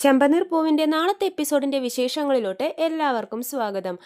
ചെമ്പനീർ പൂവിന്റെ നാളത്തെ എപ്പിസോഡിന്റെ വിശേഷങ്ങളിലോട്ട് എല്ലാവർക്കും സ്വാഗതം.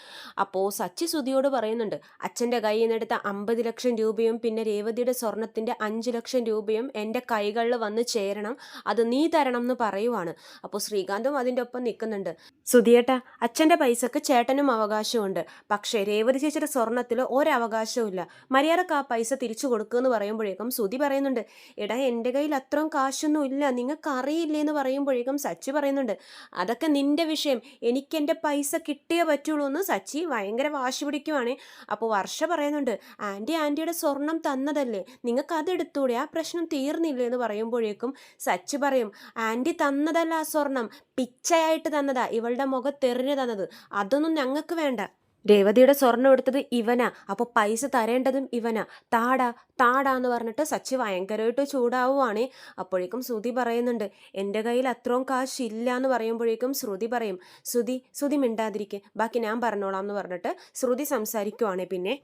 അപ്പോൾ സച്ചി സുധിയോട് പറയുന്നുണ്ട് അച്ഛന്റെ കയ്യിൽ നിന്നെടുത്ത അമ്പത് ലക്ഷം രൂപയും പിന്നെ രേവതിയുടെ സ്വർണത്തിന്റെ അഞ്ച് ലക്ഷം രൂപയും എന്റെ കൈകളിൽ വന്ന് ചേരണം അത് നീ തരണം എന്ന് പറയുവാണ്. അപ്പോൾ ശ്രീകാന്തും അതിന്റെ ഒപ്പം നിൽക്കുന്നുണ്ട്. സുധിയേട്ട അച്ഛന്റെ പൈസക്ക് ചേട്ടനും അവകാശമുണ്ട് പക്ഷേ രേവതി ചേച്ചിയുടെ സ്വർണത്തിൽ ഒരവകാശവും ഇല്ല മര്യാദയ്ക്ക് ആ പൈസ തിരിച്ചു കൊടുക്കുമെന്ന് പറയുമ്പോഴേക്കും സുധി പറയുന്നുണ്ട് എടാ എന്റെ കയ്യിൽ അത്രയും കാശൊന്നും ഇല്ല നിങ്ങൾക്ക് അറിയില്ലേ എന്ന് പറയുമ്പോഴേക്കും സച്ചി പറയുന്നുണ്ട്. അതൊക്കെ നിന്റെ വിഷയം. എനിക്ക് എന്റെ പൈസ കിട്ടിയേ പറ്റുള്ളൂ എന്ന് സച്ചി ഭയങ്കര വാശി പിടിക്കുവാണ്. അപ്പോൾ വർഷ പറയുന്നുണ്ട് ആന്റി ആന്റിയുടെ സ്വർണം തന്നതല്ലേ? നിങ്ങൾക്ക് അതെടുത്തൂടെ ആ പ്രശ്നം തീർന്നില്ലേ? എന്ന് പറയുമ്പോഴേക്കും സച്ചി പറയും ആന്റി തന്നതല്ല ആ സ്വർണം. പിച്ചയായിട്ട് തന്നതാ. ഇവളുടെ മുഖത്തെറിഞ്ഞു തന്നത്. അതൊന്നും ഞങ്ങൾക്ക് വേണ്ട. രേവതിയുടെ സ്വർണം എടുത്തത് ഇവനാ. അപ്പോൾ പൈസ തരേണ്ടതും ഇവനാ. താടാ താടാ എന്ന് പറഞ്ഞിട്ട് സച്ചി ഭയങ്കരമായിട്ട് ചൂടാവുകയാണ് അപ്പോഴേക്കും ശ്രുതി പറയുന്നുണ്ട് എന്റെ കയ്യിൽ അത്രയും കാശ് ഇല്ല എന്ന് പറയുമ്പോഴേക്കും ശ്രുതി പറയും ശ്രുതി ശ്രുതി മിണ്ടാതിരിക്കെ. ബാക്കി ഞാൻ പറഞ്ഞോളാം എന്ന് പറഞ്ഞിട്ട് ശ്രുതി സംസാരിക്കുവാണ് പിന്നെ.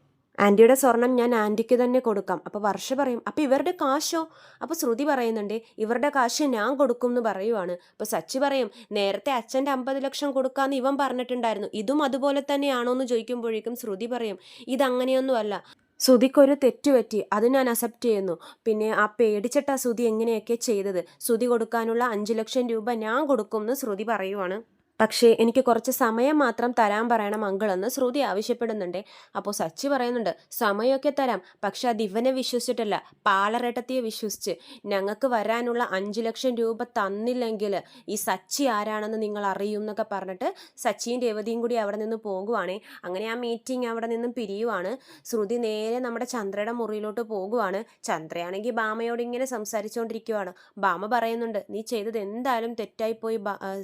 ആന്റിയുടെ സ്വർണം ഞാൻ ആന്റിക്ക് തന്നെ കൊടുക്കാം. അപ്പോൾ വർഷ പറയും അപ്പോൾ ഇവരുടെ കാശോ? അപ്പോൾ ശ്രുതി പറയുന്നുണ്ട് ഇവരുടെ കാശ് ഞാൻ കൊടുക്കും എന്ന് പറയുവാണ്. അപ്പോൾ സച്ചി പറയും നേരത്തെ അച്ഛന്റെ അമ്പത് ലക്ഷം കൊടുക്കാമെന്ന് ഇവൻ പറഞ്ഞിട്ടുണ്ടായിരുന്നു. ഇതും അതുപോലെ തന്നെയാണോ എന്ന് ചോദിക്കുമ്പോഴേക്കും ശ്രുതി പറയും ഇതങ്ങനെയൊന്നുമല്ല. സുതിക്കൊരു തെറ്റുപറ്റി അത് ഞാൻ അക്സെപ്റ്റ് ചെയ്യുന്നു. പിന്നെ ആ പേടിച്ചിട്ട സുതി എങ്ങനെയൊക്കെ ചെയ്തത്? സുതി കൊടുക്കാനുള്ള അഞ്ച് ലക്ഷം രൂപ ഞാൻ കൊടുക്കും എന്ന് ശ്രുതി പറയുവാണ്. പക്ഷേ എനിക്ക് കുറച്ച് സമയം മാത്രം തരാൻ പറയണം അങ്കിളെന്ന് ശ്രുതി ആവശ്യപ്പെടുന്നുണ്ട്. അപ്പോൾ സച്ചി പറയുന്നുണ്ട് സമയമൊക്കെ തരാം. പക്ഷെ അത് ഇവനെ വിശ്വസിച്ചിട്ടല്ല പാലറേട്ടത്തിയെ വിശ്വസിച്ച്. ഞങ്ങൾക്ക് വരാനുള്ള അഞ്ച് ലക്ഷം രൂപ തന്നില്ലെങ്കിൽ ഈ സച്ചി ആരാണെന്ന് നിങ്ങൾ അറിയും എന്നൊക്കെ പറഞ്ഞിട്ട് സച്ചിയും രേവതിയും കൂടി അവിടെ നിന്ന് പോകുവാണേ. അങ്ങനെ ആ മീറ്റിംഗ് അവിടെ നിന്നും പിരിയുവാണ്. ശ്രുതി നേരെ നമ്മുടെ ചന്ദ്രയുടെ മുറിയിലോട്ട് പോകുവാണ്. ചന്ദ്രയാണെങ്കിൽ ബാമയോട് ഇങ്ങനെ സംസാരിച്ചുകൊണ്ടിരിക്കുവാണ്. ബാമ പറയുന്നുണ്ട് നീ ചെയ്തത് എന്തായാലും തെറ്റായിപ്പോയി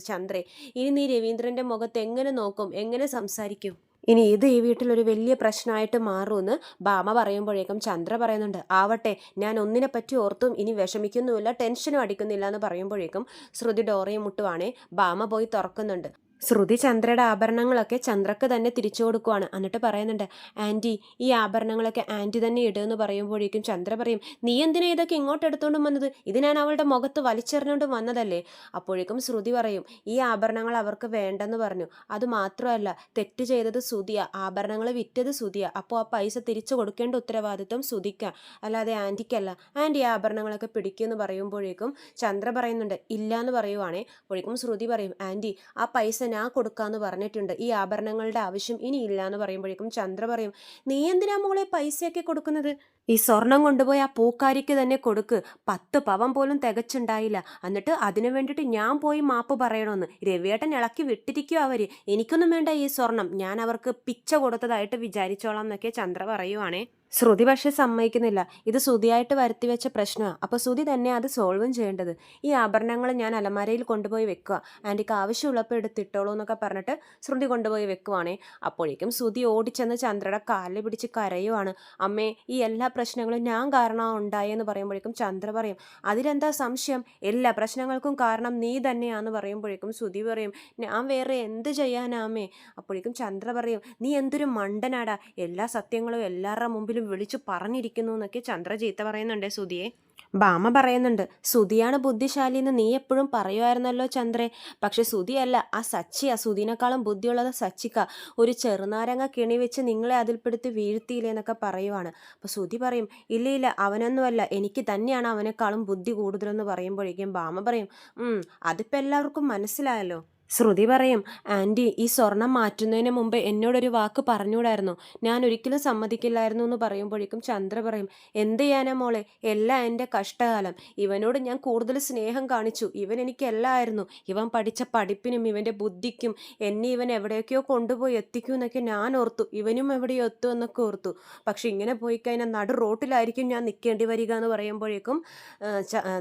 ചന്ദ്രേ. ഇനി നീ രവീന്ദ്രന്റെ മുഖത്ത് എങ്ങനെ നോക്കും എങ്ങനെ സംസാരിക്കും? ഇനി ഇത് ഈ വീട്ടിൽ ഒരു വലിയ പ്രശ്നമായിട്ട് മാറുമെന്ന് ബാമ പറയുമ്പോഴേക്കും ചന്ദ്ര പറയുന്നുണ്ട് ആവട്ടെ ഞാൻ ഒന്നിനെ പറ്റി ഓർത്തും ഇനി വിഷമിക്കുന്നുമില്ല ടെൻഷനും അടിക്കുന്നില്ല എന്ന് പറയുമ്പോഴേക്കും ശ്രുതി ഡോറയും മുട്ടുവാണേ ബാമ പോയി തുറക്കുന്നുണ്ട്. ശ്രുതി ചന്ദ്രയുടെ ആഭരണങ്ങളൊക്കെ ചന്ദ്രക്ക് തന്നെ തിരിച്ചു കൊടുക്കുവാണ്. എന്നിട്ട് പറയുന്നുണ്ട് ആന്റി ഈ ആഭരണങ്ങളൊക്കെ ആന്റി തന്നെ ഇടുമെന്ന് പറയുമ്പോഴേക്കും ചന്ദ്ര പറയും നീ എന്തിനാ ഇതൊക്കെ ഇങ്ങോട്ട് എടുത്തോണ്ടും വന്നത്? ഇത് ഞാൻ അവളുടെ മുഖത്ത് വലിച്ചെറിഞ്ഞുകൊണ്ട് വന്നതല്ലേ? അപ്പോഴേക്കും ശ്രുതി പറയും ഈ ആഭരണങ്ങൾ അവർക്ക് വേണ്ടെന്ന് പറഞ്ഞു. അത് മാത്രമല്ല തെറ്റ് ചെയ്തത് സുതിയ ആഭരണങ്ങൾ വിറ്റത് സുതിയ അപ്പോൾ ആ പൈസ തിരിച്ചു കൊടുക്കേണ്ട ഉത്തരവാദിത്വം സുതിക്ക അല്ലാതെ ആന്റിക്കല്ല ആന്റി ഈ ആഭരണങ്ങളൊക്കെ പിടിക്കുമെന്ന് പറയുമ്പോഴേക്കും ചന്ദ്ര പറയുന്നുണ്ട് ഇല്ല എന്ന് പറയുവാണേ. അപ്പോഴേക്കും ശ്രുതി പറയും ആന്റി ആ പൈസ ഞാൻ കൊടുക്കാമെന്ന് പറഞ്ഞിട്ടുണ്ട്. ഈ ആഭരണങ്ങളുടെ ആവശ്യം ഇനിയില്ല എന്ന് പറയുമ്പോഴേക്കും ചന്ദ്ര പറയും നീ എന്തിനാ മോളെ പൈസയൊക്കെ കൊടുക്കുന്നത്? ഈ സ്വർണം കൊണ്ടുപോയി ആ പൂക്കാരിക്ക് തന്നെ കൊടുക്ക്. പത്ത് പവൻ പോലും തികച്ചുണ്ടായില്ല. എന്നിട്ട് അതിനു വേണ്ടിയിട്ട് ഞാൻ പോയി മാപ്പ് പറയണമെന്ന് രവിയേട്ടൻ ഇളക്കി വിട്ടിരിക്കുക അവർ എനിക്കൊന്നും വേണ്ട ഈ സ്വർണം. ഞാൻ അവർക്ക് പിച്ച കൊടുത്തതായിട്ട് വിചാരിച്ചോളാം എന്നൊക്കെ ചന്ദ്ര പറയുവാണേ. ശ്രുതി പക്ഷെ സമ്മതിക്കുന്നില്ല. ഇത് ശ്രുതിയായിട്ട് വരുത്തി വെച്ച പ്രശ്നമാണ് അപ്പോൾ ശ്രുതി തന്നെ അത് സോൾവും ചെയ്യേണ്ടത്. ഈ ആഭരണങ്ങൾ ഞാൻ അലമാരയിൽ കൊണ്ടുപോയി വെക്കുക ആന്റിക്ക് ആവശ്യമുള്ളപ്പോൾ എടുത്തിട്ടോളൂ എന്നൊക്കെ പറഞ്ഞിട്ട് ശ്രുതി കൊണ്ടുപോയി വെക്കുവാണേ. അപ്പോഴേക്കും ശ്രുതി ഓടിച്ചെന്ന് ചന്ദ്രയുടെ കാലിൽ പിടിച്ച് കരയുവാണ്. അമ്മേ ഈ എല്ലാ പ്രശ്നങ്ങളും ഞാൻ കാരണം ഉണ്ടായെന്ന് പറയുമ്പോഴേക്കും ചന്ദ്ര പറയും അതിലെന്താ സംശയം? എല്ലാ പ്രശ്നങ്ങൾക്കും കാരണം നീ തന്നെയാന്ന് പറയുമ്പോഴേക്കും ശ്രുതി പറയും ഞാൻ വേറെ എന്ത് ചെയ്യാനാമേ അപ്പോഴേക്കും ചന്ദ്ര പറയും നീ എന്തൊരു മണ്ടനാടാ? എല്ലാ സത്യങ്ങളും എല്ലാവരുടെ മുമ്പിലും വിളിച്ചു പറഞ്ഞിരിക്കുന്നു എന്നൊക്കെ ചന്ദ്ര ചീത്ത പറയുന്നുണ്ട് സുധിയെ ബാമ പറയുന്നുണ്ട് സുതിയാണ് ബുദ്ധിശാലി എന്ന് നീ എപ്പോഴും പറയുമായിരുന്നല്ലോ ചന്ദ്രേ. പക്ഷെ സുതിയല്ല ആ സച്ചിയാ. സുതിനേക്കാളും ബുദ്ധിയുള്ളത് സച്ചിക്ക. ഒരു ചെറുനാരങ്ങ കിണി വെച്ച് നിങ്ങളെ അതിൽപ്പെടുത്തി വീഴ്ത്തിയില്ലേ എന്നൊക്കെ പറയുവാണ്. അപ്പോൾ സുതി പറയും ഇല്ല ഇല്ല അവനൊന്നുമല്ല. എനിക്ക് തന്നെയാണ് അവനേക്കാളും ബുദ്ധി കൂടുതലെന്ന് പറയുമ്പോഴേക്കും ബാമ പറയും "ഉം, അതിപ്പോൾ എല്ലാവർക്കും മനസ്സിലായല്ലോ. ശ്രുതി പറയും ആന്റി ഈ സ്വർണം മാറ്റുന്നതിന് മുമ്പ് എന്നോടൊരു വാക്ക് പറഞ്ഞുകൂടായിരുന്നു. ഞാൻ ഒരിക്കലും സമ്മതിക്കില്ലായിരുന്നു എന്ന് പറയുമ്പോഴേക്കും ചന്ദ്ര പറയും എന്ത് ചെയ്യാനാ മോളെ? എല്ലാം എന്റെ കഷ്ടകാലം. ഇവനോട് ഞാൻ കൂടുതൽ സ്നേഹം കാണിച്ചു. ഇവൻ എനിക്ക് എല്ലാമായിരുന്നു. ഇവൻ പഠിച്ച പഠിപ്പിനും ഇവന്റെ ബുദ്ധിക്കും എന്നെ ഇവൻ എവിടെയൊക്കെയോ കൊണ്ടുപോയി എത്തിക്കും എന്നൊക്കെ ഞാൻ ഓർത്തു. ഇവനും എവിടെയോ എത്തും എന്നൊക്കെ ഓർത്തു. പക്ഷെ ഇങ്ങനെ പോയി കഴിഞ്ഞാൽ നടു റോട്ടിലായിരിക്കും ഞാൻ നിൽക്കേണ്ടി വരിക എന്ന് പറയുമ്പോഴേക്കും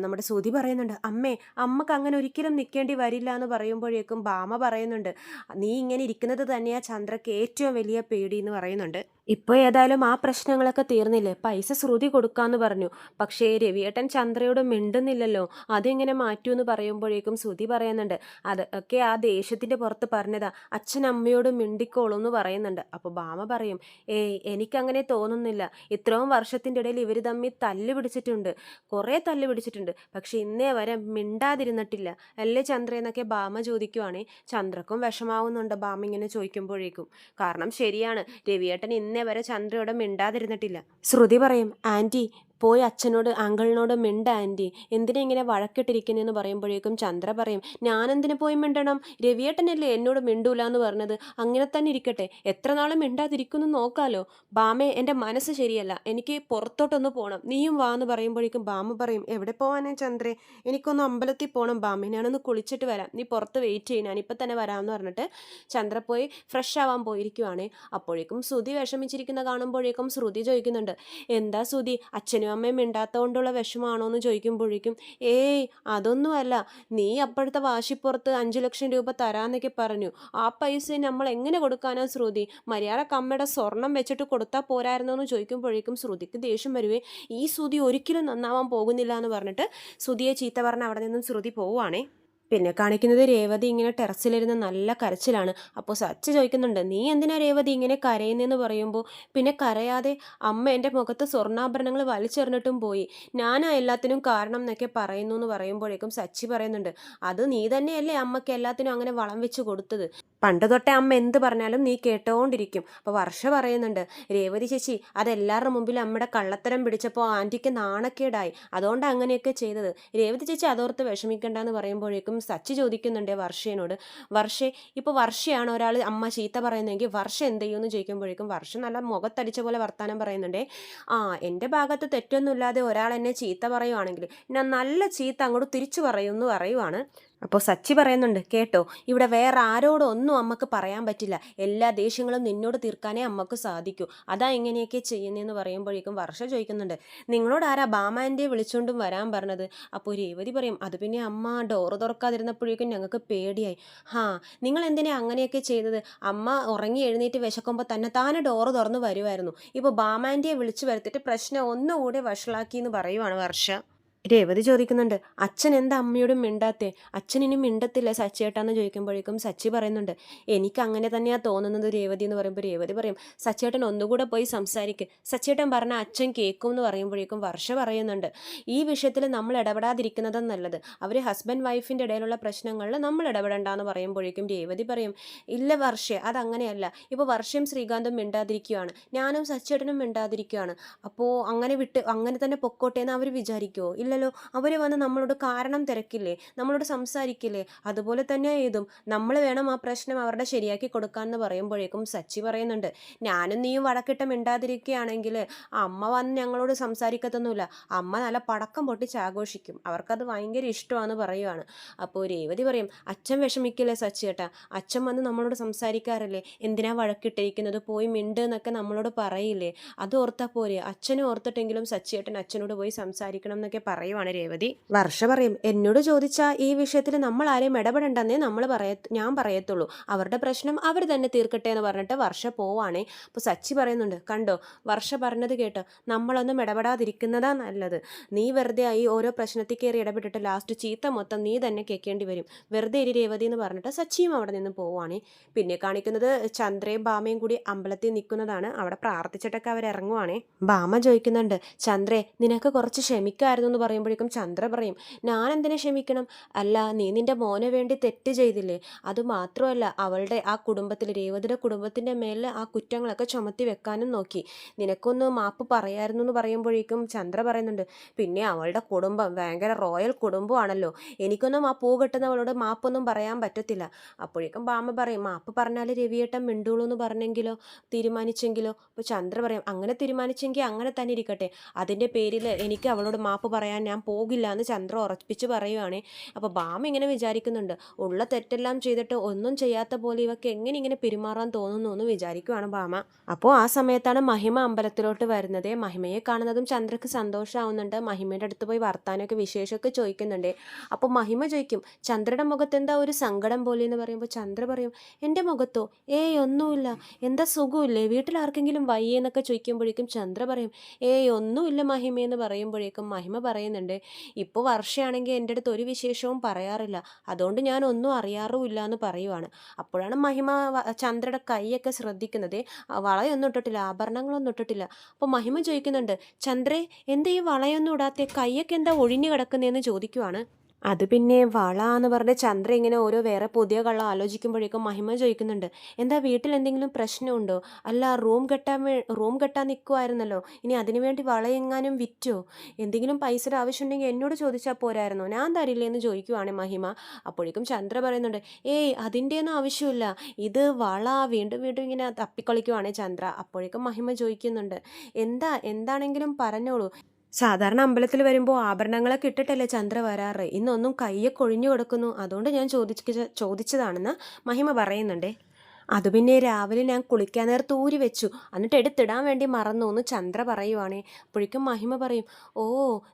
നമ്മുടെ ശ്രുതി പറയുന്നുണ്ട് അമ്മേ അമ്മയ്ക്ക് അങ്ങനെ ഒരിക്കലും നിൽക്കേണ്ടി വരില്ല എന്ന് പറയുമ്പോഴേക്കും ഭാമ പറയുന്നുണ്ട് നീ ഇങ്ങനെ ഇരിക്കുന്നത് തന്നെയാ ചന്ദ്രക്ക് ഏറ്റവും വലിയ പേടി എന്ന് പറയുന്നുണ്ട്. ഇപ്പൊ ഏതായാലും ആ പ്രശ്നങ്ങളൊക്കെ തീർന്നില്ലേ? പൈസ ശ്രുതി കൊടുക്കാന്ന് പറഞ്ഞു. പക്ഷേ രവിയേട്ടൻ ചന്ദ്രയോട് മിണ്ടുന്നില്ലല്ലോ. അതിങ്ങനെ മാറ്റൂ എന്ന് പറയുമ്പോഴേക്കും ശ്രുതി പറയുന്നുണ്ട് അതൊക്കെ ആ ദേഷ്യത്തിന്റെ പുറത്ത് പറഞ്ഞതാ. അച്ഛൻ അമ്മയോട് മിണ്ടിക്കോളൂ എന്ന് പറയുന്നുണ്ട്. അപ്പോൾ ഭാമ പറയും ഏയ് എനിക്കങ്ങനെ തോന്നുന്നില്ല. ഇത്രയും വർഷത്തിന്റെ ഇടയിൽ ഇവർ തമ്മിൽ തല്ല് പിടിച്ചിട്ടുണ്ട്. കുറേ തല്ല് പിടിച്ചിട്ടുണ്ട്. പക്ഷേ ഇന്നേ വരെ മിണ്ടാതിരുന്നിട്ടില്ല. അല്ലേ ചന്ദ്ര? എന്നൊക്കെ ഭാമ ചോദിക്കുവാണേ. ചന്ദ്രക്കും വിഷമാവുന്നുണ്ട് ഭാമ ഇങ്ങനെ ചോദിക്കുമ്പോഴേക്കും. കാരണം ശരിയാണ് രവിയേട്ടൻ ഇന്നേ വരെ ചന്ദ്രയോടെ മിണ്ടാതിരുന്നിട്ടില്ല. ശ്രുതി പറയും ആന്റി പോയി അച്ഛനോട് അങ്കിളിനോട് മിണ്ട ആന്റി. എന്തിനാ ഇങ്ങനെ വഴക്കിട്ടിരിക്കുന്നതെന്ന് പറയുമ്പോഴേക്കും ചന്ദ്ര പറയും ഞാനെന്തിനു പോയി മിണ്ടണം? രവിയേട്ടനല്ലേ എന്നോട് മിണ്ടൂല എന്ന് പറഞ്ഞത്. അങ്ങനെ തന്നെ ഇരിക്കട്ടെ. എത്ര നാളും മിണ്ടാതിരിക്കുന്നു നോക്കാലോ. ബാമേ എന്റെ മനസ്സ് ശരിയല്ല. എനിക്ക് പുറത്തോട്ടൊന്ന് പോകണം നീയും വാ എന്ന് പറയുമ്പോഴേക്കും ബാമ പറയും എവിടെ പോവാനേ ചന്ദ്രേ? എനിക്കൊന്ന് അമ്പലത്തിൽ പോകണം ബാമേ ഞാനൊന്ന് കുളിച്ചിട്ട് വരാം. നീ പുറത്ത് വെയിറ്റ് ചെയ്യും. ഞാനിപ്പോൾ തന്നെ വരാമെന്ന് പറഞ്ഞിട്ട് ചന്ദ്ര പോയി ഫ്രഷ് ആവാൻ പോയിരിക്കുവാണേ. അപ്പോഴേക്കും ശ്രുതി വിഷമിച്ചിരിക്കുന്ന കാണുമ്പോഴേക്കും ശ്രുതി ചോദിക്കുന്നുണ്ട് എന്താ ശ്രുതി? അച്ഛനും അമ്മയും മിണ്ടാത്തതുകൊണ്ടുള്ള വിഷമാണോ എന്ന് ചോദിക്കുമ്പോഴേക്കും ഏയ് അതൊന്നുമല്ല. നീ അപ്പോഴത്തെ വാശിപ്പുറത്ത് അഞ്ച് ലക്ഷം രൂപ തരാന്നൊക്കെ പറഞ്ഞു. ആ പൈസ നമ്മൾ എങ്ങനെ കൊടുക്കാനാണ് ശ്രുതി? മര്യാദയ്ക്ക് അമ്മയുടെ സ്വർണം വെച്ചിട്ട് കൊടുത്താൽ പോരായിരുന്നോ എന്ന് ചോദിക്കുമ്പോഴേക്കും ശ്രുതിക്ക് ദേഷ്യം വരുവേ. ഈ ശ്രുതി ഒരിക്കലും നന്നാവാൻ പോകുന്നില്ല എന്ന് പറഞ്ഞിട്ട് ശ്രുതിയെ ചീത്ത പറഞ്ഞ് അവിടെ നിന്നും ശ്രുതി പോവുകയാണേ പിന്നെ കാണിക്കുന്നത് രേവതി ഇങ്ങനെ ടെറസിലിരുന്ന് നല്ല കരച്ചിലാണ്. അപ്പോൾ സച്ച് ചോദിക്കുന്നുണ്ട് നീ എന്തിനാ രേവതി ഇങ്ങനെ കരയുന്നതെന്ന് പറയുമ്പോൾ പിന്നെ കരയാതെ അമ്മ എന്റെ മുഖത്ത് സ്വർണാഭരണങ്ങൾ വലിച്ചെറിഞ്ഞിട്ടും പോയി. ഞാനാ എല്ലാത്തിനും കാരണം എന്നൊക്കെ പറയുന്നു എന്ന് പറയുമ്പോഴേക്കും സച്ചി പറയുന്നുണ്ട് അത് നീ തന്നെയല്ലേ അമ്മയ്ക്ക് എല്ലാത്തിനും അങ്ങനെ വളം വെച്ച് കൊടുത്തത്? പണ്ട് തൊട്ടേ അമ്മ എന്ത് പറഞ്ഞാലും നീ കേട്ടോണ്ടിരിക്കും. അപ്പോൾ വർഷ പറയുന്നുണ്ട് രേവതി ചേച്ചി അതെല്ലാവരുടെ മുമ്പിൽ അമ്മയുടെ കള്ളത്തരം പിടിച്ചപ്പോൾ ആന്റിക്ക് നാണക്കേടായി. അതുകൊണ്ട് അങ്ങനെയൊക്കെ ചെയ്തത്. രേവതി ചേച്ചി അതോർത്ത് വിഷമിക്കണ്ടെന്ന് പറയുമ്പോഴേക്കും സച്ചി ചോദിക്കുന്നുണ്ട് വർഷയോട് വർഷേ ഇപ്പോൾ വർഷയാണ് ഒരാൾ അമ്മ ചീത്ത പറയുന്നതെങ്കിൽ വർഷ എന്ത് ചെയ്യുമെന്ന് ചോദിക്കുമ്പോഴേക്കും വർഷ നല്ല മുഖത്തടിച്ച പോലെ വർത്താനം പറയുന്നുണ്ടേ. ആ എന്റെ ഭാഗത്ത് തെറ്റൊന്നുമില്ലാതെ ഒരാൾ എന്നെ ചീത്ത പറയുവാണെങ്കിൽ ഞാൻ നല്ല ചീത്ത അങ്ങോട്ട് തിരിച്ചു പറയുമെന്ന് പറയുവാണ്. അപ്പോൾ സച്ചി പറയുന്നുണ്ട് കേട്ടോ ഇവിടെ വേറെ ആരോടും ഒന്നും അമ്മയ്ക്ക് പറയാൻ പറ്റില്ല. എല്ലാ ദേഷ്യങ്ങളും നിന്നോട് തീർക്കാനേ അമ്മയ്ക്ക് സാധിക്കൂ. അതാ ഇങ്ങനെയൊക്കെ ചെയ്യുന്നതെന്ന് പറയുമ്പോഴേക്കും വർഷ ചോദിക്കുന്നുണ്ട് നിങ്ങളോട് ആരാ ബാമാന്റെ വിളിച്ചുകൊണ്ടും വരാൻ പറഞ്ഞത്? അപ്പോൾ രേവതി പറയും അത് പിന്നെ അമ്മ ഡോറ് തുറക്കാതിരുന്നപ്പോഴേക്കും ഞങ്ങൾക്ക് പേടിയായി. ഹാ നിങ്ങൾ എന്തിനാ അങ്ങനെയൊക്കെ ചെയ്തത്? അമ്മ ഉറങ്ങി എഴുന്നേറ്റ് വിശക്കുമ്പോൾ തന്നെ താനെ ഡോറ് തുറന്ന് വരുമായിരുന്നു ഇപ്പോൾ ബാമാന്റെ വിളിച്ചു വരുത്തിയിട്ട് പ്രശ്നം ഒന്നുകൂടെ വഷളാക്കി എന്ന് പറയുവാണ് വർഷ. രേവതി ചോദിക്കുന്നുണ്ട് അച്ഛൻ എന്താ അമ്മയോടും മിണ്ടാത്തേ? അച്ഛൻ ഇനി മിണ്ടത്തില്ല സച്ചേട്ടാന്ന് ചോദിക്കുമ്പോഴേക്കും സച്ചി പറയുന്നുണ്ട് എനിക്ക് അങ്ങനെ തന്നെയാ തോന്നുന്നത് രേവതി എന്ന് പറയുമ്പോൾ രേവതി പറയും സച്ചേട്ടൻ ഒന്നുകൂടെ പോയി സംസാരിക്ക്. സച്ചേട്ടൻ പറഞ്ഞ അച്ഛൻ കേൾക്കും എന്ന് പറയുമ്പോഴേക്കും വർഷ പറയുന്നുണ്ട് ഈ വിഷയത്തിൽ നമ്മൾ ഇടപെടാതിരിക്കുന്നത് നല്ലത്. അവർ ഹസ്ബൻഡ് വൈഫിന്റെ ഇടയിലുള്ള പ്രശ്നങ്ങളിൽ നമ്മൾ ഇടപെടണ്ടെന്ന് പറയുമ്പോഴേക്കും രേവതി പറയും ഇല്ല വർഷ അതങ്ങനെയല്ല. ഇപ്പോൾ വർഷയും ശ്രീകാന്തും മിണ്ടാതിരിക്കുകയാണ് ഞാനും സച്ചേട്ടനും മിണ്ടാതിരിക്കുകയാണ് അപ്പോൾ അങ്ങനെ വിട്ട് അങ്ങനെ തന്നെ പൊക്കോട്ടെ എന്ന് അവർ വിചാരിക്കുമോ ഇല്ലല്ലോ. അവർ വന്ന് നമ്മളോട് കാരണം തിരക്കില്ലേ നമ്മളോട് സംസാരിക്കില്ലേ? അതുപോലെ തന്നെ ഏതും നമ്മൾ വേണം ആ പ്രശ്നം അവരുടെ ശരിയാക്കി കൊടുക്കാമെന്ന് പറയുമ്പോഴേക്കും സച്ചി പറയുന്നുണ്ട് ഞാനും നീയും വടക്കിട്ട് മിണ്ടാതിരിക്കുകയാണെങ്കിൽ അമ്മ വന്ന് ഞങ്ങളോട് സംസാരിക്കത്തൊന്നുമില്ല. അമ്മ നല്ല പടക്കം പൊട്ടിച്ച് ആഘോഷിക്കും. അവർക്കത് ഭയങ്കര ഇഷ്ടമാണെന്ന് പറയുവാണ്. അപ്പോൾ രേവതി പറയും അച്ഛൻ വിഷമിക്കില്ലേ സച്ചി ചേട്ടാ അച്ഛൻ വന്ന് നമ്മളോട് സംസാരിക്കാറില്ലേ? എന്തിനാ വഴക്കിട്ടിരിക്കുന്നത്? പോയി മിണ്ട് എന്നൊക്കെ നമ്മളോട് പറയില്ലേ? അത് ഓർത്താൽ പോരെ. അച്ഛനെ ഓർത്തിട്ടെങ്കിലും സച്ചി ചേട്ടൻ അച്ഛനോട് പോയി സംസാരിക്കണം എന്നൊക്കെ പറയുവാണ് രേവതി. വർഷ പറയും എന്നോട് ചോദിച്ചാൽ ഈ വിഷയത്തിൽ നമ്മൾ ആരെയും ഇടപെടണ്ടെന്നേ നമ്മൾ പറയ ഞാൻ പറയത്തുള്ളൂ. അവരുടെ പ്രശ്നം അവർ തന്നെ തീർക്കട്ടെ എന്ന് പറഞ്ഞിട്ട് വർഷ പോവാണേ. അപ്പോൾ സച്ചി പറയുന്നുണ്ട് കണ്ടോ വർഷ പറഞ്ഞത് കേട്ടോ നമ്മളൊന്നും ഇടപെടാതിരിക്കുന്നതാ നല്ലത്. നീ വെറുതെ ആയി ഓരോ പ്രശ്നത്തിൽ കയറി ഇടപെട്ടിട്ട് ലാസ്റ്റ് ചീത്ത മൊത്തം നീ തന്നെ കേൾക്കേണ്ടി വരും. വെറുതെ ഇരി രേവതി എന്ന് പറഞ്ഞിട്ട് സച്ചിയും അവിടെ നിന്ന് പോവാണേ. പിന്നെ കാണിക്കുന്നത് ചന്ദ്രയും ഭാമയും കൂടി അമ്പലത്തിൽ നിൽക്കുന്നതാണ്. അവിടെ പ്രാർത്ഥിച്ചിട്ടൊക്കെ അവർ ഇറങ്ങുവാണേ. ഭാമ ചോദിക്കുന്നുണ്ട് ചന്ദ്രേ നിനക്ക് കുറച്ച് ക്ഷമിക്കായിരുന്നു എന്ന് പറയുമ്പോഴേക്കും ചന്ദ്ര പറയും ഞാൻ എന്തിനെ ക്ഷമിക്കണം? അല്ല നീ നിന്റെ മോനെ വേണ്ടി തെറ്റ് ചെയ്തില്ലേ? അത് മാത്രമല്ല അവളുടെ ആ കുടുംബത്തിൽ രേവതിയുടെ കുടുംബത്തിന്റെ മേലിൽ ആ കുറ്റങ്ങളൊക്കെ ചുമത്തി വെക്കാനും നോക്കി. നിനക്കൊന്ന് മാപ്പ് പറയായിരുന്നു എന്ന് പറയുമ്പോഴേക്കും ചന്ദ്ര പറയുന്നുണ്ട് പിന്നെ അവളുടെ കുടുംബം ഭയങ്കര റോയൽ കുടുംബമാണല്ലോ. എനിക്കൊന്നും ആ പൂ കെട്ടുന്നവളോട് മാപ്പൊന്നും പറയാൻ പറ്റത്തില്ല അപ്പോഴേക്കും ബാമ പറയും മാപ്പ് പറഞ്ഞാൽ രവിയേട്ടൻ മിണ്ടുള്ളൂ എന്ന് പറഞ്ഞെങ്കിലോ? തീരുമാനിച്ചെങ്കിലോ? അപ്പോൾ ചന്ദ്ര പറയും അങ്ങനെ തീരുമാനിച്ചെങ്കിൽ അങ്ങനെ തന്നെ ഇരിക്കട്ടെ. അതിന്റെ പേരിൽ എനിക്ക് അവളോട് മാപ്പ് പറയാൻ പറയാൻ ഞാൻ പോകില്ല എന്ന് ചന്ദ്ര ഉറപ്പിച്ച് പറയുവാണേ. അപ്പോൾ ബാമ ഇങ്ങനെ വിചാരിക്കുന്നുണ്ട് ഉള്ള തെറ്റെല്ലാം ചെയ്തിട്ട് ഒന്നും ചെയ്യാത്ത പോലെ ഇവക്ക് എങ്ങനെ ഇങ്ങനെ പെരുമാറാൻ തോന്നുന്നു? എന്ന് വിചാരിക്കുവാണ് ബാമ. അപ്പോൾ ആ സമയത്താണ് മഹിമ അമ്പലത്തിലോട്ട് വരുന്നത്. മഹിമയെ കാണുന്നതും ചന്ദ്രക്ക് സന്തോഷമാവുന്നുണ്ട് മഹിമയുടെ അടുത്ത് പോയി വർത്താനമൊക്കെ വിശേഷമൊക്കെ ചോദിക്കുന്നുണ്ട്. അപ്പോൾ മഹിമ ചോദിക്കും ചന്ദ്രയുടെ മുഖത്ത് എന്താ ഒരു സങ്കടം പോലെ? എന്ന് പറയുമ്പോൾ ചന്ദ്ര പറയും എന്റെ മുഖത്തോ? ഏയ് ഒന്നുമില്ല. എന്താ സുഖമില്ലേ? വീട്ടിൽ ആർക്കെങ്കിലും വയ്യേ? എന്നൊക്കെ ചോദിക്കുമ്പോഴേക്കും ചന്ദ്ര പറയും ഏയ് ഒന്നുമില്ല മഹിമ എന്ന് പറയുമ്പോഴേക്കും മഹിമ പറയുന്നുണ്ട്. ഇപ്പോൾ വർഷയാണെങ്കിൽ എന്റെ അടുത്ത് ഒരു വിശേഷവും പറയാറില്ല. അതുകൊണ്ട് ഞാൻ ഒന്നും അറിയാറുമില്ല എന്ന് പറയുവാണ്. അപ്പോഴാണ് മഹിമ ചന്ദ്രയുടെ കൈയൊക്കെ ശ്രദ്ധിക്കുന്നത്. വളയൊന്നും ഇട്ടിട്ടില്ല ആഭരണങ്ങളൊന്നും ഇട്ടിട്ടില്ല. അപ്പോൾ മഹിമ ചോദിക്കുന്നുണ്ട് ചന്ദ്രേ എന്താ ഈ വളയൊന്നും ഇടാത്ത? കൈയൊക്കെ എന്താ ഒഴിഞ്ഞു കിടക്കുന്നതെന്ന് ചോദിക്കുവാണ്. അത് പിന്നെ വള എന്ന് പറഞ്ഞ ചന്ദ്ര ഇങ്ങനെ ഓരോ വേറെ പുതിയ കള്ള ആലോചിക്കുമ്പോഴേക്കും മഹിമ ചോദിക്കുന്നുണ്ട്. എന്താ വീട്ടിൽ എന്തെങ്കിലും പ്രശ്നമുണ്ടോ? അല്ല റൂം കെട്ടാൻ റൂം കെട്ടാൻ നിൽക്കുമായിരുന്നല്ലോ ഇനി അതിനുവേണ്ടി വളയെങ്ങാനും വിറ്റോ? എന്തെങ്കിലും പൈസയുടെ ആവശ്യമുണ്ടെങ്കിൽ എന്നോട് ചോദിച്ചാൽ പോരായിരുന്നോ? ഞാൻ തരില്ലേ എന്ന് ചോദിക്കുവാണ് മഹിമ. അപ്പോഴേക്കും ചന്ദ്ര പറയുന്നുണ്ട് ഏയ് അതിന്റെയൊന്നും ആവശ്യമില്ല. ഇത് വള വീണ്ടും വീണ്ടും ഇങ്ങനെ തപ്പിക്കളിക്കുവാണ് ചന്ദ്ര. അപ്പോഴേക്കും മഹിമ ചോദിക്കുന്നുണ്ട് എന്താ എന്താണെങ്കിലും പറഞ്ഞോളൂ. സാധാരണ അമ്പലത്തിൽ വരുമ്പോൾ ആഭരണങ്ങളൊക്കെ ഇട്ടിട്ടല്ലേ ചന്ദ്ര വരാറ്? ഇന്നൊന്നും കയ്യെ കൊഴിഞ്ഞു കൊടുക്കുന്നു. അതുകൊണ്ട് ഞാൻ ചോദിച്ച ചോദിച്ചതാണെന്ന് മഹിമ പറയുന്നുണ്ടേ. അത് പിന്നെ രാവിലെ ഞാൻ കുളിക്കാൻ നേരത്ത് ഊരി വെച്ചു. എന്നിട്ട് എടുത്തിടാൻ വേണ്ടി മറന്നു. എന്ന് ചന്ദ്ര പറയുവാണേ. അപ്പോഴേക്കും മഹിമ പറയും ഓ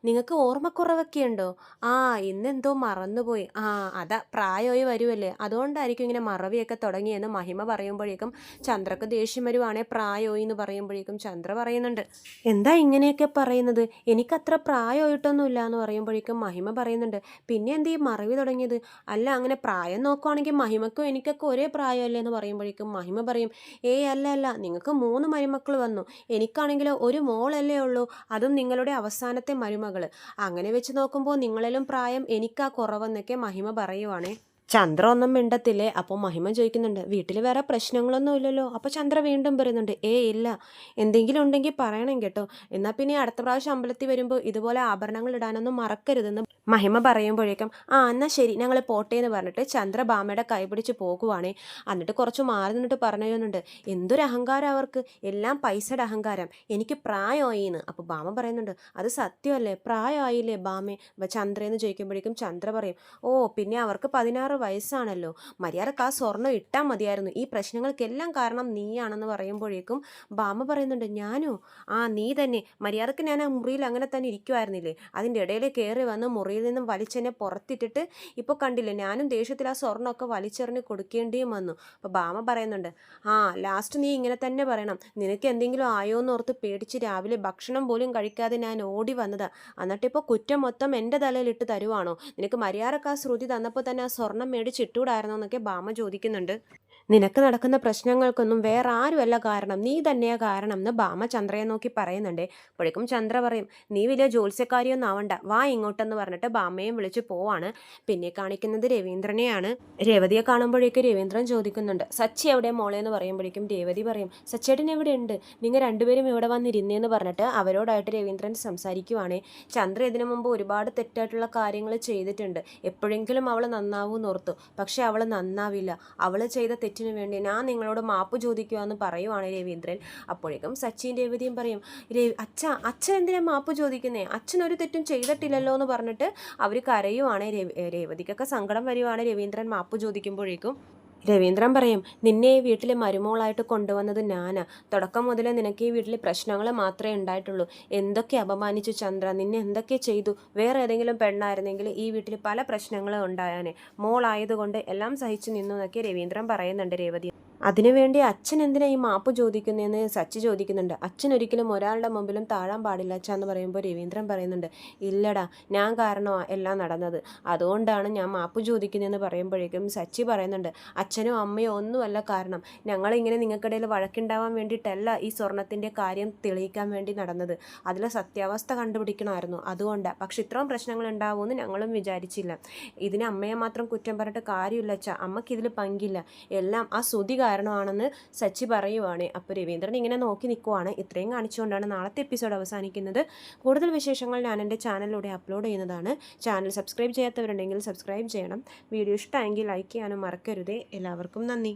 നിങ്ങൾക്ക് ഓർമ്മക്കുറവൊക്കെ ഉണ്ടോ? ആ ഇന്നെന്തോ മറന്നുപോയി. ആ അതാ പ്രായമായി വരുമല്ലേ അതുകൊണ്ടായിരിക്കും ഇങ്ങനെ മറവിയൊക്കെ തുടങ്ങിയെന്ന് മഹിമ പറയുമ്പോഴേക്കും ചന്ദ്രക്ക് ദേഷ്യം വരുവാണേ. പ്രായമായി എന്ന് പറയുമ്പോഴേക്കും ചന്ദ്ര പറയുന്നുണ്ട് എന്താ ഇങ്ങനെയൊക്കെ പറയുന്നത്? എനിക്കത്ര പ്രായമായിട്ടൊന്നുമില്ല എന്ന് പറയുമ്പോഴേക്കും മഹിമ പറയുന്നുണ്ട് പിന്നെ എന്ത് ഈ മറവി തുടങ്ങിയത്? അല്ല അങ്ങനെ പ്രായം നോക്കുവാണെങ്കിൽ മഹിമക്കും എനിക്കൊക്കെ ഒരേ പ്രായമല്ലേ എന്ന് പറയുമ്പോഴേക്കും മഹിമ പറയും ഏയ് അല്ല അല്ല നിങ്ങൾക്ക് മൂന്ന് മരുമക്കൾ വന്നു. എനിക്കാണെങ്കിൽ ഒരു മോളല്ലേ ഉള്ളൂ. അതും നിങ്ങളുടെ അവസാനത്തെ മരുമകൾ അങ്ങനെ വെച്ച് നോക്കുമ്പോൾ നിങ്ങളിലും പ്രായം എനിക്കാ കുറവെന്നൊക്കെ മഹിമ പറയുവാണേ. ചന്ദ്ര ഒന്നും മിണ്ടത്തില്ലേ? അപ്പോൾ മഹിമ ചോദിക്കുന്നുണ്ട് വീട്ടിൽ വേറെ പ്രശ്നങ്ങളൊന്നും ഇല്ലല്ലോ? അപ്പോൾ ചന്ദ്ര വീണ്ടും പറയുന്നുണ്ട് ഏ ഇല്ല. എന്തെങ്കിലും ഉണ്ടെങ്കിൽ പറയണം കേട്ടോ. എന്നാൽ പിന്നെ അടുത്ത പ്രാവശ്യം അമ്പലത്തിൽ വരുമ്പോൾ ഇതുപോലെ ആഭരണങ്ങൾ ഇടാനൊന്നും മറക്കരുതെന്ന് മഹിമ പറയുമ്പോഴേക്കും ആ എന്നാൽ ശരി ഞങ്ങൾ പോട്ടെ എന്ന് പറഞ്ഞിട്ട് ചന്ദ്രഭാമയുടെ കൈപിടിച്ച് പോകുവാണേ. എന്നിട്ട് കുറച്ച് മാറി നിന്നിട്ട് പറയുന്നുണ്ട് എന്തൊരു അഹങ്കാരം അവർക്ക്. എല്ലാം പൈസയുടെ അഹങ്കാരം. എനിക്ക് പ്രായമായി എന്ന്. അപ്പോൾ ഭാമ പറയുന്നുണ്ട് അത് സത്യമല്ലേ? പ്രായമായില്ലേ അപ്പോൾ ചന്ദ്രയെന്ന് ചോദിക്കുമ്പോഴേക്കും ചന്ദ്ര പറയും ഓ പിന്നെ അവർക്ക് പതിനാറ് വയസ്സാണല്ലോ. മര്യാദയ്ക്ക് ആ സ്വർണം ഇട്ടാൽ മതിയായിരുന്നു. ഈ പ്രശ്നങ്ങൾക്കെല്ലാം കാരണം നീയാണെന്ന് പറയുമ്പോഴേക്കും ഭാമ പറയുന്നുണ്ട് ഞാനോ? ആ നീ തന്നെ. മര്യാദയ്ക്ക് ഞാൻ ആ മുറിയിൽ അങ്ങനെ തന്നെ ഇരിക്കുമായിരുന്നില്ലേ അതിന്റെ ഇടയിൽ കയറി വന്ന് മുറിയിൽ നിന്നും വലിച്ചെന്നെ പുറത്തിട്ടിട്ട് ഇപ്പോൾ കണ്ടില്ലേ ഞാനും ദേഷ്യത്തിൽ ആ സ്വർണമൊക്കെ വലിച്ചെറിഞ്ഞ് കൊടുക്കേണ്ടിയും വന്നു. അപ്പോൾ ബാമ പറയുന്നുണ്ട് ആ ലാസ്റ്റ് നീ ഇങ്ങനെ തന്നെ പറയണം. നിനക്ക് എന്തെങ്കിലും ആയോ എന്ന് ഓർത്ത് പേടിച്ച് രാവിലെ ഭക്ഷണം പോലും കഴിക്കാതെ ഞാൻ ഓടി വന്നതാ. എന്നിട്ടിപ്പോൾ കുറ്റം മൊത്തം എന്റെ തലയിലിട്ട് തരുവാണോ? നിനക്ക് മര്യാദക്കാ ശ്രുതി തന്നപ്പോൾ തന്നെ ആ സ്വർണം മേടിച്ചിട്ടൂടായിരുന്നോ എന്നൊക്കെ ബാമ ചോദിക്കുന്നുണ്ട്. നിനക്ക് നടക്കുന്ന പ്രശ്നങ്ങൾക്കൊന്നും വേറെ ആരുമല്ല കാരണം. നീ തന്നെയാ കാരണം എന്ന് ഭാമ ചന്ദ്രയെ നോക്കി പറയുന്നുണ്ട്. അപ്പോഴേക്കും ചന്ദ്ര പറയും നീ വലിയ ജോത്സ്യക്കാരിയൊന്നും ആവണ്ട. വാ ഇങ്ങോട്ടെന്ന് പറഞ്ഞിട്ട് ഭാമയും വിളിച്ച് പോവാണ്. പിന്നെ കാണിക്കുന്നത് രവീന്ദ്രനെയാണ്. രേവതിയെ കാണുമ്പോഴേക്കും രവീന്ദ്രൻ ചോദിക്കുന്നുണ്ട് സച്ചി എവിടെ മോളെ? എന്ന് പറയുമ്പോഴേക്കും രേവതി പറയും സച്ചേട്ടൻ എവിടെ ഉണ്ട് നിങ്ങൾ രണ്ടുപേരും ഇവിടെ വന്നിരുന്നേന്ന് പറഞ്ഞിട്ട് അവരോടായിട്ട് രവീന്ദ്രൻ സംസാരിക്കുവാണേ. ചന്ദ്ര ഇതിനു മുമ്പ് ഒരുപാട് തെറ്റായിട്ടുള്ള കാര്യങ്ങൾ ചെയ്തിട്ടുണ്ട്. എപ്പോഴെങ്കിലും അവൾ നന്നാവൂ ഓർത്തു. പക്ഷെ അവൾ നന്നാവില്ല. അവൾ ചെയ്ത തെറ്റിന് വേണ്ടി ഞാൻ നിങ്ങളോട് മാപ്പ് ചോദിക്കുക എന്ന് പറയുവാണ് രവീന്ദ്രൻ. അപ്പോഴേക്കും സച്ചിൻ രേവതിയും പറയും രവി അച്ഛ അച്ഛൻ എന്തിനാ മാപ്പ് ചോദിക്കുന്നേ? അച്ഛൻ ഒരു തെറ്റും ചെയ്തിട്ടില്ലല്ലോ എന്ന് പറഞ്ഞിട്ട് അവർ കരയുവാണ് രവി രേവതിക്കൊക്കെ സങ്കടം വരുവാണ് രവീന്ദ്രൻ മാപ്പ് ചോദിക്കുമ്പോഴേക്കും. രവീന്ദ്രൻ പറയും നിന്നെ ഈ വീട്ടിലെ മരുമോളായിട്ട് കൊണ്ടുവന്നത് ഞാനാ. തുടക്കം മുതലേ നിനക്ക് ഈ വീട്ടിൽ പ്രശ്നങ്ങൾ മാത്രമേ ഉണ്ടായിട്ടുള്ളൂ. എന്തൊക്കെ അപമാനിച്ചു ചന്ദ്ര? നിന്നെ എന്തൊക്കെ ചെയ്തു? വേറെ ഏതെങ്കിലും പെണ്ണായിരുന്നെങ്കിൽ ഈ വീട്ടിൽ പല പ്രശ്നങ്ങളും ഉണ്ടായാനെ. മോളായതുകൊണ്ട് എല്ലാം സഹിച്ചു നിന്നു എന്നൊക്കെ രവീന്ദ്രൻ പറയുന്നുണ്ട് രേവതി. അതിനുവേണ്ടി അച്ഛൻ എന്തിനാ ഈ മാപ്പ് ചോദിക്കുന്നതെന്ന് സച്ചി ചോദിക്കുന്നുണ്ട്. അച്ഛൻ ഒരിക്കലും ഒരാളുടെ മുമ്പിലും താഴാൻ പാടില്ല അച്ഛ എന്ന് പറയുമ്പോൾ രവീന്ദ്രൻ പറയുന്നുണ്ട് ഇല്ലടാ ഞാൻ കാരണമാണ് എല്ലാം നടന്നത്. അതുകൊണ്ടാണ് ഞാൻ മാപ്പ് ചോദിക്കുന്നതെന്ന് പറയുമ്പോഴേക്കും സച്ചി പറയുന്നുണ്ട് അച്ഛനും അമ്മയോ ഒന്നുമല്ല കാരണം. ഞങ്ങളിങ്ങനെ നിങ്ങൾക്കിടയിൽ വഴക്കുണ്ടാവാൻ വേണ്ടിയിട്ടല്ല ഈ സ്വർണത്തിന്റെ കാര്യം തെളിയിക്കാൻ വേണ്ടി നടന്നത്. അതിലെ സത്യാവസ്ഥ കണ്ടുപിടിക്കണമായിരുന്നു. അതുകൊണ്ടാണ് പക്ഷെ ഇത്രയും പ്രശ്നങ്ങൾ ഉണ്ടാവുമെന്ന് ഞങ്ങളും വിചാരിച്ചില്ല. ഇതിന് അമ്മയെ മാത്രം കുറ്റം പറഞ്ഞിട്ട് കാര്യമില്ല അച്ഛ. അമ്മയ്ക്ക് ഇതിൽ പങ്കില്ല. എല്ലാം ആ ശ്രുതി കാരണമാണെന്ന് സച്ചി പറയുവാണ്. അപ്പോൾ രവീന്ദ്രൻ ഇങ്ങനെ നോക്കി നിൽക്കുവാണ് ഇത്രയും കാണിച്ചുകൊണ്ടാണ് നാളത്തെ എപ്പിസോഡ് അവസാനിക്കുന്നത്. കൂടുതൽ വിശേഷങ്ങൾ ഞാൻ എന്റെ ചാനലിലൂടെ അപ്ലോഡ് ചെയ്യുന്നതാണ്. ചാനൽ സബ്സ്ക്രൈബ് ചെയ്യാത്തവരുണ്ടെങ്കിൽ സബ്സ്ക്രൈബ് ചെയ്യണം. വീഡിയോ ഇഷ്ടമെങ്കിൽ ലൈക്ക് ചെയ്യാനും മറക്കരുതേ. എല്ലാവർക്കും നന്ദി.